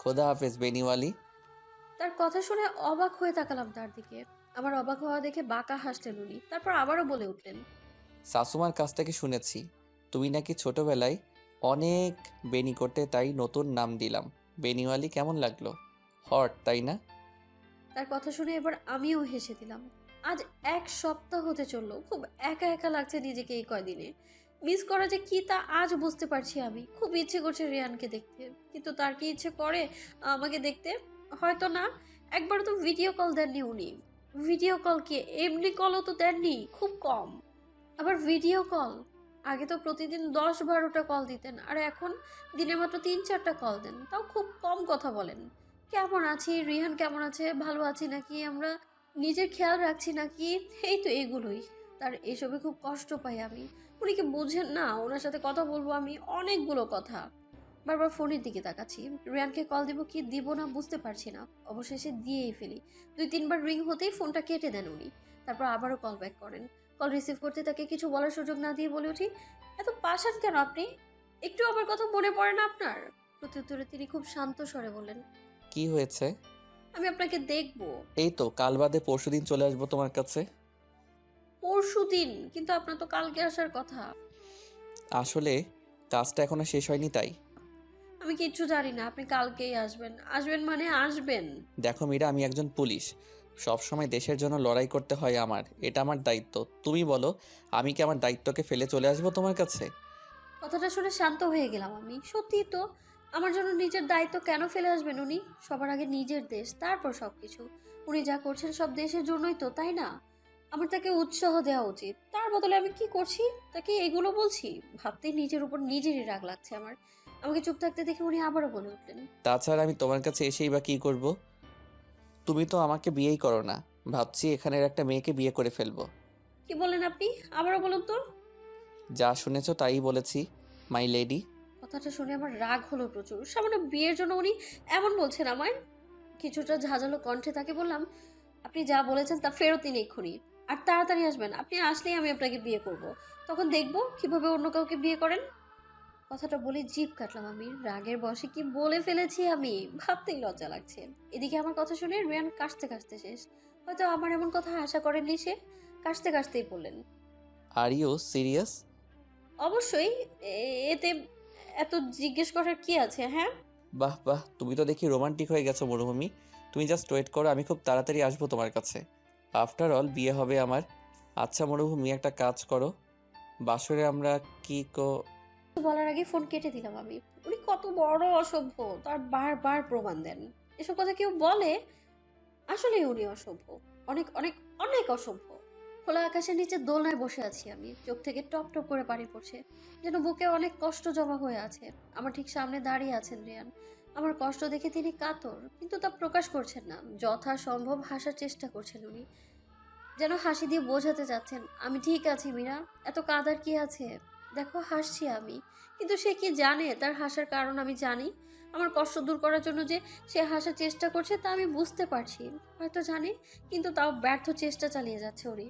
খোদা হাফেজ বেনিওয়ালি তার কথা শুনে অবাক হয়ে তাকালাম তার দিকে। আমার অবাক হওয়া দেখে বাঁকা হাসলেন উনি তারপর আবারও বলে উঠলেন শাশুমার কাছ থেকে শুনেছি। তুমি নাকি ছোটবেলায় অনেক বেনি করতে তাই নতুন নাম দিলাম। বেনিওয়ালি কেমন লাগল? হট তাই না? তার কথা শুনে এবার আমিও হেসে দিলাম। আজ এক সপ্তাহ হতে চলল খুব একা একা লাগছে নিজেকে এই কয়দিনে। মিস করা যে কি তা আজ বুঝতে পারছি আমি। খুব ইচ্ছে করছে রিয়ানকে দেখতে। কিন্তু তার কি ইচ্ছে করে? আমাকে দেখতে? হয়তো না। একবার তো ভিডিও কল দেননি উনি। ভিডিও কল কি? এমনি কলও তো দেননি। খুব কম। আবার ভিডিও কল আগে তো প্রতিদিন দশ বারোটা কল দিতেন। আর এখন দিনে মাত্র তিন চারটা কল দেন। তাও খুব কম কথা বলেন। কেমন আছি? রিহান কেমন আছে? ভালো আছি নাকি? আমরা নিজের খেয়াল রাখছি নাকি? এই তো এগুলোই। তার এসবে খুব কষ্ট পাই আমি। উনি কি বুঝেন? না ওনার সাথে কথা বলব আমি অনেকগুলো কথা। বারবার ফোনের দিকে তাকাচ্ছি। রিয়ানকে কল দিব কি দিব না বুঝতে পারছি না। অবশেষে দিয়েই ফেলি। দুই তিনবার রিং হতেই ফোনটা কেটে দেন উনি। তারপর আবারও কল ব্যাক করেন। কল রিসিভ করতে তাকে কিছু বলার সুযোগ না দিয়ে বলে উঠি এত পাশান কেন আপনি? একটু আমার কথা মনে পড়ে না আপনার? প্রত্যুত্তরে তিনি খুব শান্ত স্বরে বললেন কি হয়েছে? আমি আপনাকে দেখব। এই তো কাল বাদে পরশুদিন চলে আসব তোমার কাছে। পরশু দিন কিন্তু আপনার তো কালকে আসার কথা। আসলে কাজটা এখনও শেষ হয়নি তাই। আমি কিচ্ছু জানি না আপনি কালকেই আসবেন। আসবেন মানে আসবেন। দেখো মীরা আমি একজন পুলিশ। সব সময় দেশের জন্য লড়াই করতে হয় আমার। এটা আমার দায়িত্ব। তুমি বলো আমি কি আমার দায়িত্বকে ফেলে চলে আসব তোমার কাছে? কথাটা শুনে শান্ত হয়ে গেলাম আমি। সত্যি তো আমার জন্য নিজের দায়িত্ব কেন ফেলে আসবেন উনি? সবার আগে নিজের দেশ তারপর সব কিছু উনি যা করছেন সব দেশের জন্যই তো তাই না? আমার তাকে উৎসাহ দেওয়া উচিত। তার বদলে আমি কি করছি? তাকে এগুলো বলছি? ভাবতেই নিজের উপর নিজেরই রাগ লাগছে আমার। আমাকে চুপ থাকতে দেখে উনি আবারও বলে উঠলেন। তাছাড়া আমি তোমার কাছে এসেই বা কী করব? তুমি তো আমাকে বিয়েই করো না। ভাবছি এখানের একটা মেয়েকে বিয়ে করে ফেলব। কি বললেন আপনি? আবারও বলুন তো। যা শুনেছো তাই বলেছি মাই লেডি কথাটা শুনে আমার রাগ হলো প্রচুর। সামান্য বিয়ের জন্য উনি এমন বলছেন আমায়। কিছুটা ঝাঁঝালো কণ্ঠে তাকে বললাম আপনি যা বলেছেন তা ফেরত দিন এক্ষুনি। আর তাড়াতাড়ি আসবেন। আপনি আসলেই আমি আপনাকে বিয়ে করব। তখন দেখব কীভাবে অন্য কাউকে বিয়ে করেন। কথাটা বলে জিভ কাটলাম আমি রাগের বসে কি বলে ফেলেছি আমি? ভাবতেই লজ্জা লাগছে। এদিকে আমার কথা শুনে রিয়ান কাশতে কাশতে শেষ। হয়তো আমার এমন কথা আশা করেননি সে। কাশতে কাশতেই বললেন। আর ইউ সিরিয়াস অবশ্যই। এ- এতে এত জিজ্ঞেস করার কি আছে হ্যাঁ? বাহ বাহ। তুমি তো দেখি রোমান্টিক হয়ে গেছো মরুভূমি। তুমি জাস্ট ওয়েট করো আমি খুব তাড়াতাড়ি আসব তোমার কাছে। আফটার অল বিয়ে হবে আমার। আচ্ছা মরুভূমি, একটা কাজ করো। বাসরে আমরা কি কো বলার আগে ফোন কেটে দিলাম আমি। উনি কত বড় অসভ্য, তার বারবার প্রমাণ দেন। এসব কথা কেউ বলে আসলে উনি অসভ্য। অনেক অনেক অনেক অসভ্য। খোলা আকাশের নিচে দোলনায় বসে আছি আমি। চোখ থেকে টপ টপ করে পানি পড়ছে। যেন বুকে অনেক কষ্ট জমা হয়ে আছে। আমার ঠিক সামনে দাঁড়িয়ে আছেন রিয়ান। আমার কষ্ট দেখে তিনি কাতর, কিন্তু তা প্রকাশ করছেন না। যথাসম্ভব হাসার চেষ্টা করছেন উনি। যেন হাসি দিয়ে বোঝাতে চাচ্ছেন, আমি ঠিক আছি, মীরা। এত কাদার কি আছে? দেখো, হাসছি আমি। কিন্তু সে কি জানে? তার হাসার কারণ আমি জানি। আমার কষ্ট দূর করার জন্য যে সে হাসার চেষ্টা করছে, তা আমি বুঝতে পারছি। হয়তো জানে, কিন্তু তাও ব্যর্থ চেষ্টা চালিয়ে যাচ্ছে উনি।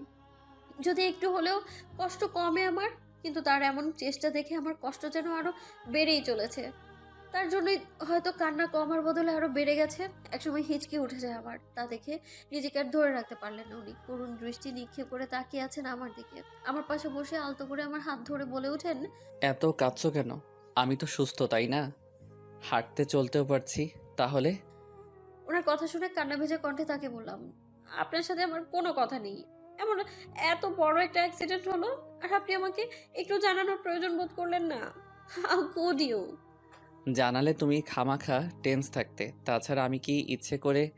যদি একটু হলেও কষ্ট কমে আমার, কিন্তু তার এমন চেষ্টা দেখে আমার কষ্ট যেন আরও বেড়েই চলেছে। তার জন্যই হয়তো কান্না কমার বদলে আরও বেড়ে গেছে। একসময় হিচকে উঠে যায় আমার তা দেখে নিজেকে আর ধরে রাখতে পারলেন না উনি। করুণ দৃষ্টি নিক্ষেপ করে তাকিয়ে আছেন আমার দিকে। আমার পাশে বসে আলতো করে আমার হাত ধরে বলে ওঠেন এত কাঁদছো কেন? আমি তো সুস্থ তাই না? হাঁটতে চলতেও পারছি তাহলে? ওনার কথা শুনে কান্না ভেজা কণ্ঠে তাকে বললাম আপনার সাথে আমার কোনো কথা নেই। এমন এত বড় একটা অ্যাক্সিডেন্ট হলো আর আপনি আমাকে একটু জানানোর প্রয়োজন বোধ করলেন না? How could you? জানালে তুমি খামাখা টেন্স থাকতে। তাছাড়া আমি কি ইচ্ছে করে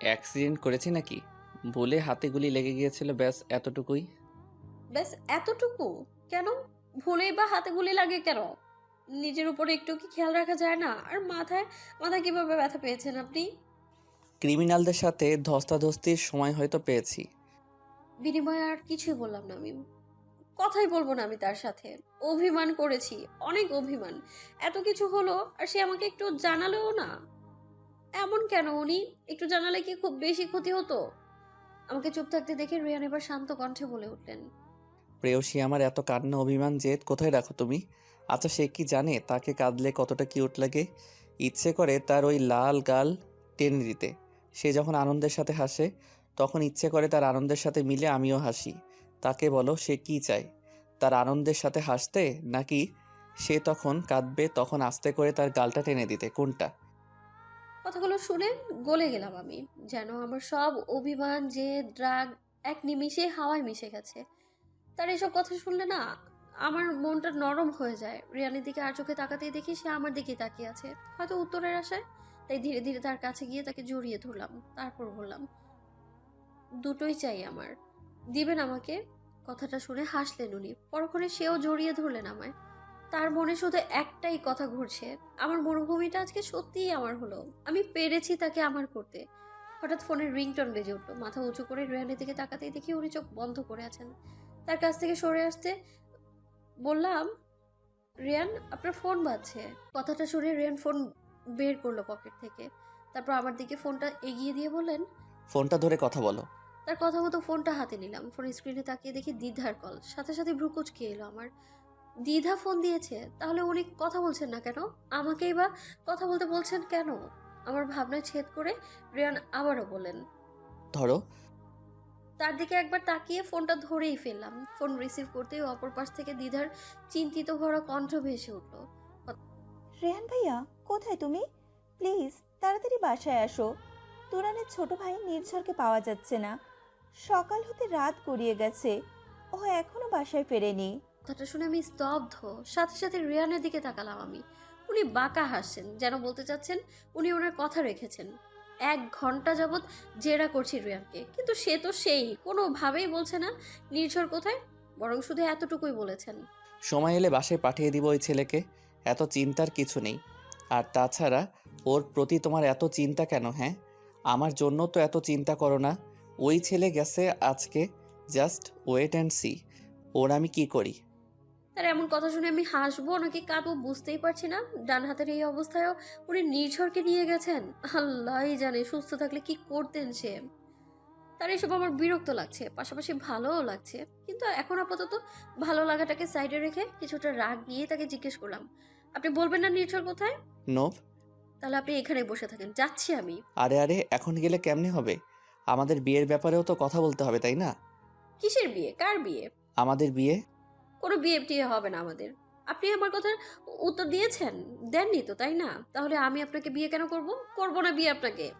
অ্যাক্সিডেন্ট করেছি নাকি? বলে হাতে গুলি লেগে গিয়েছিল ব্যাস এতটুকুই। ব্যাস এতটুকু? কেন? ভুলেই বা হাতে গুলি লাগে কেন? নিজের উপরে একটু কি খেয়াল রাখা যায় না? আর মাথায় মাথায় কীভাবে ব্যথা পেয়েছেন আপনি? ক্রিমিনালদের সাথে ধস্তাধস্তির সময় হয়তো পেয়েছি। বিনিময়ে আর কিছুই বললাম না আমি কথাই বলব না আমি তার সাথে। অভিমান করেছি, অনেক অভিমান। এত কিছু হলো আর সে আমাকে একটু জানালেও না। এমন কেন উনি? একটু জানালে কি খুব বেশি ক্ষতি হতো? আমাকে চুপ থাকতে দেখে রিয়ান এবার শান্ত কণ্ঠে বলে উঠলেন। প্রেয়সী, আমার এত কান্না, অভিমান, জেদ কোথায় রাখো তুমি? আচ্ছা সে কি জানে? তাকে কাঁদলে কতটা কিউট লাগে? ইচ্ছে করে তার ওই লাল গাল টেনে দিতে। সে যখন আনন্দের সাথে হাসে, তখন ইচ্ছে করে তার আনন্দের সাথে মিলে আমিও হাসি। তাকে বলো, সে কি চায়? তার আনন্দের সাথে হাসতে নাকি সে তখন কাঁদবে, তখন আস্তে করে তার গালটা টেনে দিতে। কোনটা? কথাগুলো শুনে গলে গেলাম আমি, যেন আমার সব অভিমান যে ড্রাগ এক নিমিষে হাওয়ায় মিশে গেছে। তার এসব কথা শুনলে না আমার মনটা নরম হয়ে যায়। রিয়ানের দিকে আর চোখে তাকাতেই দেখি সে আমার দিকে তাকিয়ে আছে। হয়তো উত্তরের আশায় তাই ধীরে ধীরে তার কাছে গিয়ে তাকে জড়িয়ে ধরলাম, তারপর বললাম, দুটোই চাই আমার। দিবেন আমাকে কথাটা শুনে হাসলেন উনি। পরক্ষণে সেও জড়িয়ে ধরলেন আমায়। তার মনে শুধু একটাই কথা ঘুরছে, আমার মরুভূমিটা আজকে সত্যিই আমার হলো। আমি পেরেছি তাকে আমার করতে। হঠাৎ ফোনের রিংটন বেজে উঠল। মাথা উঁচু করে রেহানের দিকে তাকাতেই দেখি উনি চোখ বন্ধ করে আছেন। তার কাছ থেকে সরে আসতে বললাম রিয়ান আপনার ফোন বাজছে। কথাটা শুনে রিয়ান ফোন বের করল পকেট থেকে। তারপর আমার দিকে ফোনটা এগিয়ে দিয়ে বললেন, ফোনটা ধরে কথা বলো। তার কথা মতো ফোনটা হাতে নিলাম। ফোনের স্ক্রিনে তাকিয়ে দেখি দ্বিধার কল সাথে সাথে ভ্রুকুচকে এলো আমার। দ্বিধা ফোন দিয়েছে তাহলে উনি কথা বলছেন না কেন? আমাকেই বা কথা বলতে বলছেন কেন? আমার ভাবনায় ছেদ করে রিয়ান আবারও বলেন ধরো। তার দিকে একবার তাকিয়ে ফোনটা ধরেই ফেললাম। ফোন রিসিভ করতেই অপর পাশ থেকে দ্বিধার চিন্তিত ভরা কণ্ঠ ভেসে উঠল। রেহান ভাইয়া কোথায় তুমি? প্লিজ তাড়াতাড়ি বাসায় আসো। তুরানের ছোট ভাই নির্ঝরকে পাওয়া যাচ্ছে না। সকাল হতে রাত গড়িয়ে গেছে। ও এখনও বাসায় ফেরেনি। কথাটা শুনে আমি স্তব্ধ। সাথে সাথে রিয়ানের দিকে তাকালাম আমি। উনি বাঁকা হাসছেন যেন বলতে চাচ্ছেন উনি ওনার কথা রেখেছেন। এক ঘণ্টা যাবৎ জেরা করছি রিয়ানকে কিন্তু সে তো সেই কোনোভাবেই বলছে না নির্ঝর কোথায় বরং শুধু এতটুকুই বলেছেন। সময় এলে বাসায় পাঠিয়ে দিব ওই ছেলেকে এত চিন্তার কিছু নেই। আর তাছাড়া ওর প্রতি তোমার এত চিন্তা কেন হ্যাঁ? আমার জন্য তো এত চিন্তা করো না। ওই ছেলে গেছে আজকে জাস্ট ওয়েট অ্যান্ড সি ওর আমি কি করি? তার এমন কথা শুনে আমি হাসবো নাকি কাঁদবো বুঝতেই পারছি না। ডান হাতের এই অবস্থায়ও উনি নির্ঝরকে নিয়ে গেছেন। আল্লাহই জানে সুস্থ থাকলে কি করতেন সে। তার এসব আমার বিরক্ত লাগছে পাশাপাশি ভালোও লাগছে। কিন্তু এখন আপাতত ভালো লাগাটাকে সাইডে রেখে কিছুটা রাগ নিয়ে তাকে জিজ্ঞেস করলাম আপনি বলবেন না নির্ঝর কোথায়? নোভ তাহলে আপনি এখানে বসে থাকেন যাচ্ছি আমি। আরে আরে এখন গেলে কেমনে হবে? আমাদের বিয়ের ব্যাপারেও তো কথা বলতে হবে তাই না? কিসের বিয়ে? কার বিয়ে? আমাদের বিয়ে? কোনো বিয়ে টিয়ে হবে না আমাদের। আপনি আমার কথার উত্তর দিয়েছেন? দেননি তো তাই না? তাহলে আমি আপনাকে বিয়ে কেন করব? করব না বিয়ে আপনাকে।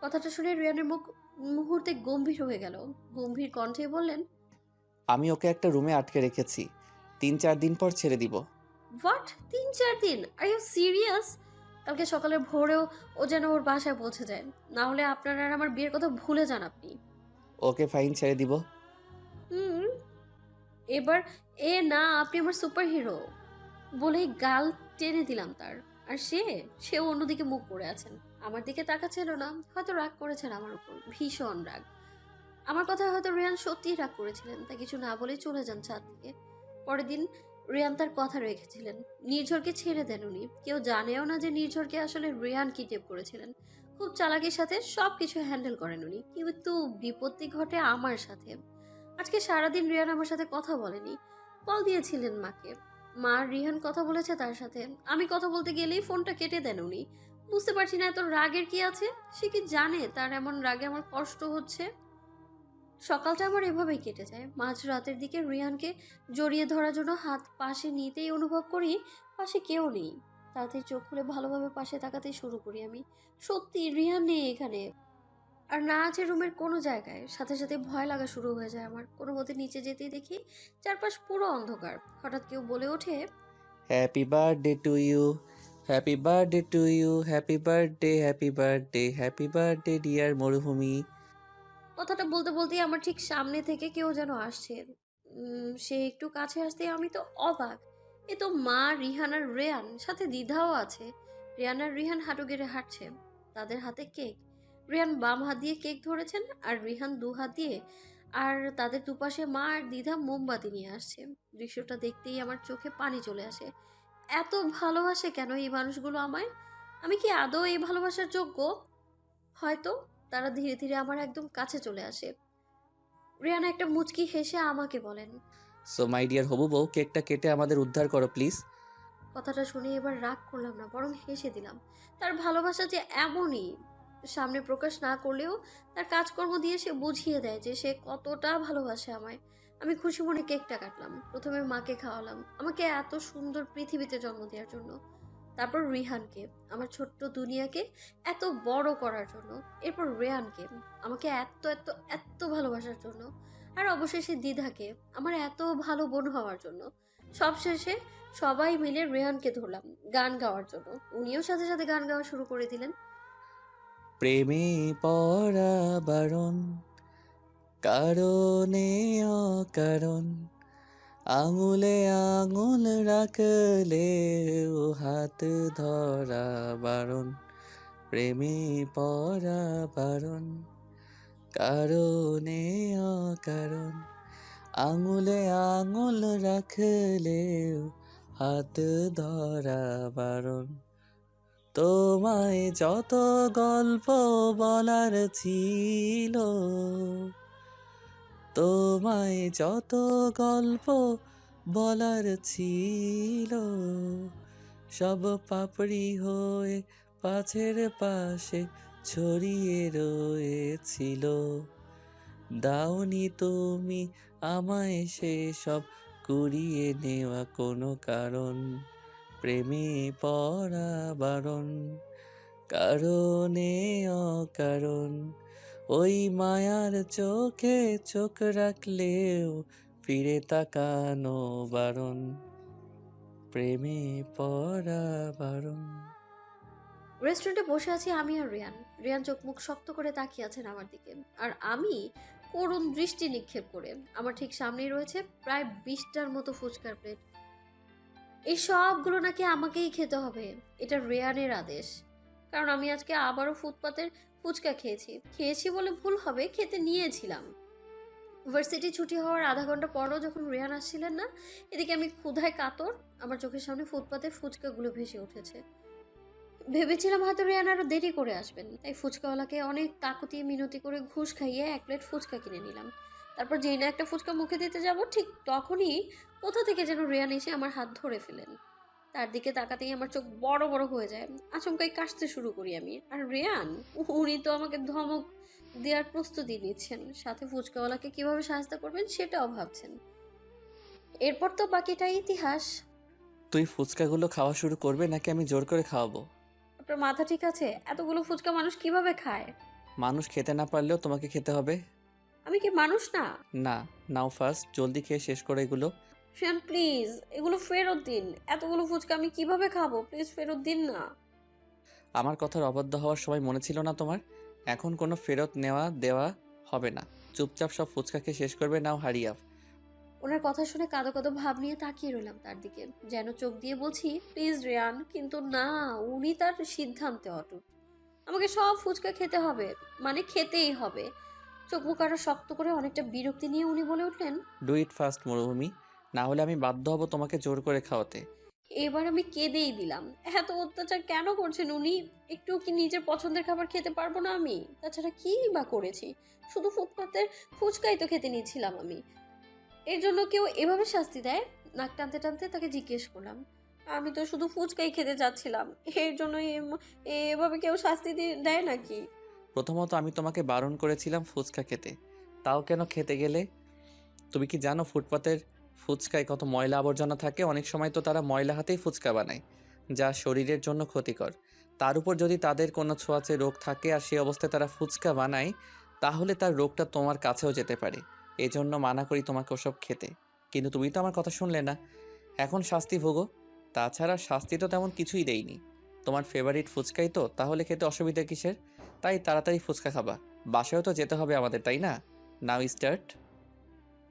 কথাটা শুনে রিয়ানের মুখ মুহূর্তে গম্ভীর হয়ে গেল। গম্ভীর কণ্ঠে বললেন আমি ওকে একটা রুমে আটকে রেখেছি। তিন চার দিন পর ছেড়ে দিব। হোয়াট? তিন চার দিন? আর ইউ সিরিয়াস কালকে সকালে ভোরেও ও যেন ওর বাসায় পৌঁছে যায়। না হলে আপনার আর আমার বিয়ের কথা ভুলে যান আপনি। ওকে ফাইন ছেড়ে দিব। হুম এবার এ না আপনি আমার সুপার হিরো বলেই গাল টেনে দিলাম তার। আর সে সেও অন্যদিকে মুখ করে আছেন। আমার দিকে তাকাচ্ছিল না হয়তো রাগ করেছেন আমার উপর ভীষণ রাগ। আমার কথা হয়তো রিয়ান সত্যিই রাগ করেছিলেন তা কিছু না বলেই চলে যান ছাদ থেকে। পরের দিন রিয়ান তার কথা রেখেছিলেন। নির্ঝরকে ছেড়ে দেন উনি। কেউ জানেও না যে নির্ঝরকে আসলে রিয়ান কিডন্যাপ করেছিলেন। খুব চালাকির সাথে সব কিছু হ্যান্ডেল করেন উনি। কিন্তু বিপত্তি ঘটে আমার সাথে। আজকে সারাদিন রিয়ান আমার সাথে কথা বলেনি। কল দিয়েছিলেন মাকে। মা রিহান কথা বলেছে তার সাথে। আমি কথা বলতে গেলেই ফোনটা কেটে দেন উনি। বুঝতে পারছি না এত রাগের কি আছে? সে কি জানে তার এমন রাগে আমার কষ্ট হচ্ছে? সকালটা আমার এভাবেই কেটে যায়। মাঝ রাতের দিকে রিহানকে জড়িয়ে ধরার জন্য হাত পাশে নিতেই অনুভব করি, পাশে কেউ নেই। তাড়াতাড়ি চোখ খুলে ভালোভাবে পাশে তাকাতেই শুরু করি আমি। সত্যি রিহান নেই এখানে। আর না আছে রুমের কোনো জায়গায়। সাথে সাথে ভয় লাগা শুরু হয়ে যায় আমার। কোনো মতে নিচে যেতেই দেখি চারপাশ পুরো অন্ধকার। হঠাৎ কেউ বলে ওঠে happy birthday to you happy birthday to you happy birthday happy birthday happy birthday dear মরুভূমি। কথাটা বলতে, বলতেই আমার ঠিক সামনে থেকে কেউ যেন আসছে। সে একটু কাছে আসতেই আমি তো অবাক। এ তো মা রিহান আর রেয়ান, সাথে দ্বিধাও আছে। রেয়ান আর রিহান হাঁটু গেড়ে হাঁটছে। তাদের হাতে কেক। রিহান বাম হাত দিয়ে কেক ধরেছেন আর রিহান দু হাত দিয়ে। আর তাদের দুপাশে মা আর দ্বিধা মোমবাতি নিয়ে আসছে। দৃশ্যটা দেখতেই আমার চোখে পানি চলে আসে। এত ভালোবাসে কেন এই মানুষগুলো আমায়? আমি কি আদৌ এই ভালোবাসার যোগ্য? হয়তো তারা ধীরে ধীরে আমার একদম কাছে চলে আসে। রিয়ানা একটা মুচকি হেসে আমাকে বলেন সো মাই ডিয়ার হবু বউ কেকটা কেটে আমাদের উদ্ধার করো প্লিজ কথাটা শুনে এবার রাগ করলাম না বরং হেসে দিলাম। তার ভালোবাসা যে এমনই সামনে প্রকাশ না করলেও তার কাজকর্ম দিয়ে সে বুঝিয়ে দেয় যে সে কতটা ভালোবাসে আমায়। আমি খুশি মনে কেকটা কাটলাম প্রথমে মাকে খাওয়ালাম। আমাকে এত সুন্দর পৃথিবীতে জন্ম দেওয়ার জন্য। তারপর রিহানকে, আমার ছোট্ট দুনিয়াকে এত বড় করার জন্য। এরপর রেয়ানকে, আমাকে এত এত এত ভালোবাসার জন্য। আর অবশেষে দ্বিধাকে আমার এত ভালো বোন হওয়ার জন্য। সবশেষে সবাই মিলে রেহানকে ধরলাম গান গাওয়ার জন্য। উনিও সাথে সাথে গান গাওয়া শুরু করে দিলেন। প্রেমে পড়া বারণ কারণে অকারণ আঙুলে আঙুল রাখলে হাত ধরা বারণ, প্রেমে পড়া বারণ, কারণে অকারণ। আঙুলে আঙুল রাখলে হাত ধরা বারণ। তোমায় যত গল্প বলার ছিল তোমায় যত গল্প বলার ছিল, সব পাপড়ি হয়ে পাছের পাশে ছড়িয়ে রয়েছিল। দাওনি তুমি আমায় সে সব কুড়িয়ে নেওয়া কোনো কারণ, প্রেমে পড়া বারণ, কারণে অকারণ। ওই মায়ার চোখে চোখ রাখলেও ফিরে তাকানো বারণ, প্রেমে পড়া বারণ। রেস্টুরেন্টে বসে আছি আমি আর রিয়ান। রিয়ান চোখ মুখ শক্ত করে তাকিয়ে আছেন আমার দিকে। আর আমি করুণ দৃষ্টি নিক্ষেপ করে। আমার ঠিক সামনেই রয়েছে প্রায় বিশটার মতো ফুচকার প্লেট। এই সবগুলো নাকি আমাকেই খেতে হবে। এটা রেয়ানের আদেশ। কারণ আমি আজকে আবারও ফুটপাতের ফুচকা খেয়েছি। খেয়েছি বলে ভুল হবে, খেতে নিয়েছিলাম। ভার্সিটি ছুটি হওয়ার আধা ঘণ্টা পরও যখন রেয়ান আসছিলেন না, এদিকে আমি ক্ষুধায় কাতর, আমার চোখের সামনে ফুটপাতে ফুচকাগুলো ভেসে উঠেছে। ভেবেছিলাম হয়তো রেয়ান আরও দেরি করে আসবেন, তাই ফুচকাওয়ালাকে অনেক কাকুতি মিনতি করে ঘুষ খাইয়ে এক প্লেট ফুচকা কিনে নিলাম। তারপর যেই না একটা ফুচকা মুখে দিতে যাব, ঠিক তখনই কোথা থেকে যেন রেয়ান এসে আমার হাত ধরে ফেলেন। তার দিকে তাকাতেই আমার চোখ বড় বড় হয়ে যায়। আচমকাই কাশতে শুরু করি আমি। আর রেয়ান উনি তো আমাকে ধমক দেওয়ার প্রস্তুতি নিচ্ছেন। সাথে ফুচকাওয়ালাকে কীভাবে সাহায্য করবেন সেটাও ভাবছেন। এরপর তো বাকিটাই ইতিহাস। তুই ফুচকাগুলো খাওয়া শুরু করবে নাকি আমি জোর করে খাওয়াবো? আপনার মাথা ঠিক আছে? এতগুলো ফুচকা মানুষ কীভাবে খায়? মানুষ খেতে না পারলেও তোমাকে খেতে হবে। আমি কি মানুষ না? না নাও ফার্স্ট জলদি খেয়ে শেষ করে এগুলো। ফিয়ান প্লিজ এগুলো ফেরত দিন। এতগুলো ফুচকা আমি কীভাবে খাব? প্লিজ ফেরত দিন না। আমার কথার অবাধ্য হওয়ার সময় মনে ছিল না তোমার? এখন কোনো ফেরত নেওয়া দেওয়া হবে না। চুপচাপ সব ফুচকাকে শেষ করবে নাও হারিয়াফ ওনার কথা শুনে কাঁদো কাঁদো ভাব নিয়ে তাকিয়ে রইলাম তার দিকে। যেন চোখ দিয়ে বলছি প্লিজ রিয়ান কিন্তু না উনি তার সিদ্ধান্তে অটুট। আমাকে সব ফুচকা খেতে হবে মানে খেতেই হবে। চোখ মুখ আরও শক্ত করে অনেকটা বিরক্তি নিয়ে উনি বলে উঠলেন ডু ইট ফার্স্ট মরুভূমি। না হলে আমি বাধ্য হব তোমাকে জোর করে খাওয়াতে। এবার আমি কেঁদেই দিলাম। এত অত্যাচার কেন করছেন উনি? একটু কি নিজের পছন্দের খাবার খেতে পারব না আমি? তাছাড়া কি বা করেছি? শুধু ফুটপাতের ফুচকাই তো খেতে নিয়েছিলাম আমি। এর জন্য কেউ এভাবে শাস্তি দেয়? নাক টানতে টানতে তাকে জিজ্ঞেস করলাম। আমি তো শুধু ফুচকাই খেতে যাচ্ছিলাম। এর জন্য এভাবে কেউ শাস্তি দিয়ে- দেয় নাকি? প্রথমত আমি তোমাকে বারণ করেছিলাম ফুচকা খেতে। তাও কেন খেতে গেলে? তুমি কি জানো ফুটপাতের ফুচকায় কত ময়লা আবর্জনা থাকে, অনেক সময় তো তারা ময়লা হাতেই ফুচকা বানায়, যা শরীরের জন্য ক্ষতিকর। তার উপর যদি তাদের কোনো ছোঁয়াচে রোগ থাকে আর সেই অবস্থায় তারা ফুচকা বানায়, তাহলে তার রোগটা তোমার কাছেও যেতে পারে। এজন্য মানা করি তোমাকে ওসব খেতে। কিন্তু তুমি তো আমার কথা শুনলে না। এখন শাস্তি ভোগো। তাছাড়া শাস্তি তো তেমন কিছুই দেয়নি তোমার ফেভারিট ফুচকাই তো, তাহলে খেতে অসুবিধা কিসের? তাই তাড়াতাড়ি ফুচকা খাবা। বাসায়ও তো যেতে হবে আমাদের, তাই না? নাও স্টার্ট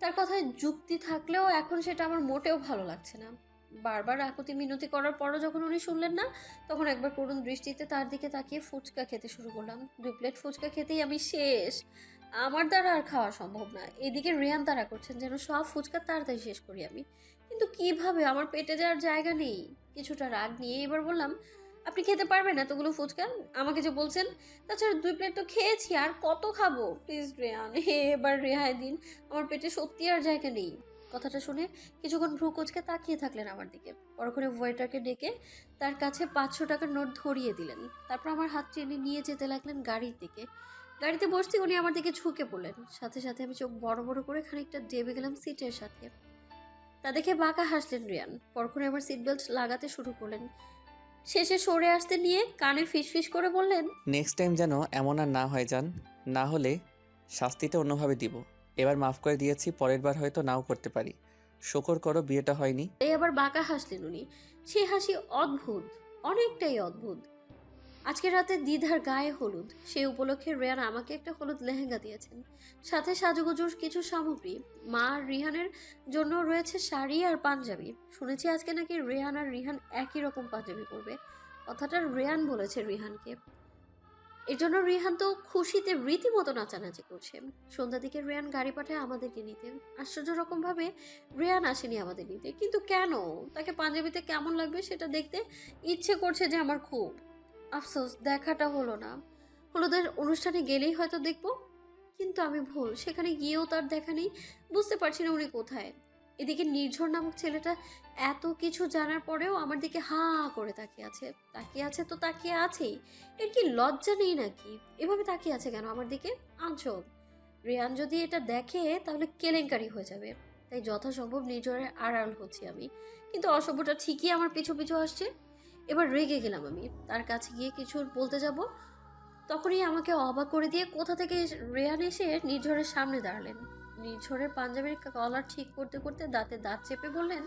তার কথায় যুক্তি থাকলেও এখন সেটা আমার মোটেও ভালো লাগছে না। বারবার আকুতি মিনতি করার পরও যখন উনি শুনলেন না, তখন একবার করুণ দৃষ্টিতে তার দিকে তাকিয়ে ফুচকা খেতে শুরু করলাম। দুই প্লেট ফুচকা খেতেই আমি শেষ। আমার দ্বারা আর খাওয়া সম্ভব না। এদিকে রিয়ান তারা করছেন যেন সব ফুচকা তাড়াতাড়ি শেষ করি আমি। কিন্তু কীভাবে? আমার পেটে যাওয়ার জায়গা নেই। কিছুটা রাগ নিয়ে এবার বললাম আপনি খেতে পারবেন না এতগুলো ফুচকা? আমাকে যে বলছেন, তাছাড়া দুই প্লেট তো খেয়েছি, আর কত খাব? প্লিজ রেয়ান হে এবার রেহাই দিন। আমার পেটে সত্যি আর জায়গা নেই। কথাটা শুনে কিছুক্ষণ ভ্রু কোচকে তাকিয়ে থাকলেন আমার দিকে। পরক্ষণে ওয়েটারকে ডেকে তার কাছে পাঁচশো টাকার নোট ধরিয়ে দিলেন। তারপর আমার হাত টেনে নিয়ে যেতে লাগলেন গাড়ির দিকে। গাড়িতে বসতে উনি আমার দিকে ঝুঁকে পড়লেন। সাথে সাথে আমি চোখ বড় বড় করে খানিকটা ডেবে গেলাম সিটের সাথে। তা দেখে বাঁকা হাসলেন রিয়ান। পরক্ষণে আমার সিট বেল্ট লাগাতে শুরু করলেন। শেষে সরে আসতে নিয়ে কানে ফিসফিস করে বললেন নেক্সট টাইম যেন এমন আর না হয় যান না হলে শাস্তিটা অন্যভাবে দিব। এবার মাফ করে দিয়েছি পরের বার হয়তো নাও করতে পারি। শকর করো বিয়েটা হয়নি। এই আবার বাঁকা হাসলেন উনি। সে হাসি অদ্ভুত অনেকটাই অদ্ভুত। আজকে রাতে দিদার গায়ে হলুদ। সেই উপলক্ষে রেয়ান আমাকে একটা হলুদ লেহেঙ্গা দিয়েছেন। সাথে সাজুগুজুর কিছু সামগ্রী। মা আর রিহানের জন্য রয়েছে শাড়ি আর পাঞ্জাবি। শুনেছি আজকে নাকি রেহান আর রিহান একই রকম পাঞ্জাবি পরবে। কথাটা রেয়ান বলেছে রিহানকে। এর জন্য রিহান তো খুশিতে রীতিমতো নাচানাচি করছে। সন্ধ্যা দিকে রেয়ান গাড়ি পাঠায় আমাদেরকে নিতে। আশ্চর্য রকম ভাবে রেয়ান আসেনি আমাদের নিতে। কিন্তু কেন? তাকে পাঞ্জাবিতে কেমন লাগবে সেটা দেখতে ইচ্ছে করছে যে আমার খুব। আফসোস, দেখাটা হলো না। হলুদের অনুষ্ঠানে গেলেই হয়তো দেখব, কিন্তু আমি ভুল। সেখানে গিয়েও তার দেখা নেই, বুঝতে পারছি না উনি কোথায়। এদিকে নির্ঝর নামক ছেলেটা এত কিছু জানার পরেও আমার দিকে হা করে তাকিয়ে আছে। তাকিয়ে আছে তো তাকিয়ে আছেই। এর কি লজ্জা নেই নাকি? এভাবে তাকিয়ে আছে কেন আমার দিকে? আঞ্চল। রিয়ান যদি এটা দেখে, তাহলে কেলেঙ্কারি হয়ে যাবে। তাই যথাসম্ভব নিজরে আড়াল হচ্ছি আমি। কিন্তু অসভ্যটা ঠিকই আমার পিছু পিছু আসছে। এবার রেগে গেলাম আমি। তার কাছে গিয়ে কিছু বলতে যাব। তখনই আমাকে অবাক করে দিয়ে কোথা থেকে রেয়ান এসে নির্ঝরের সামনে দাঁড়ালেন। নির্ঝরের পাঞ্জাবির কলার ঠিক করতে করতে দাঁতে দাঁত চেপে বললেন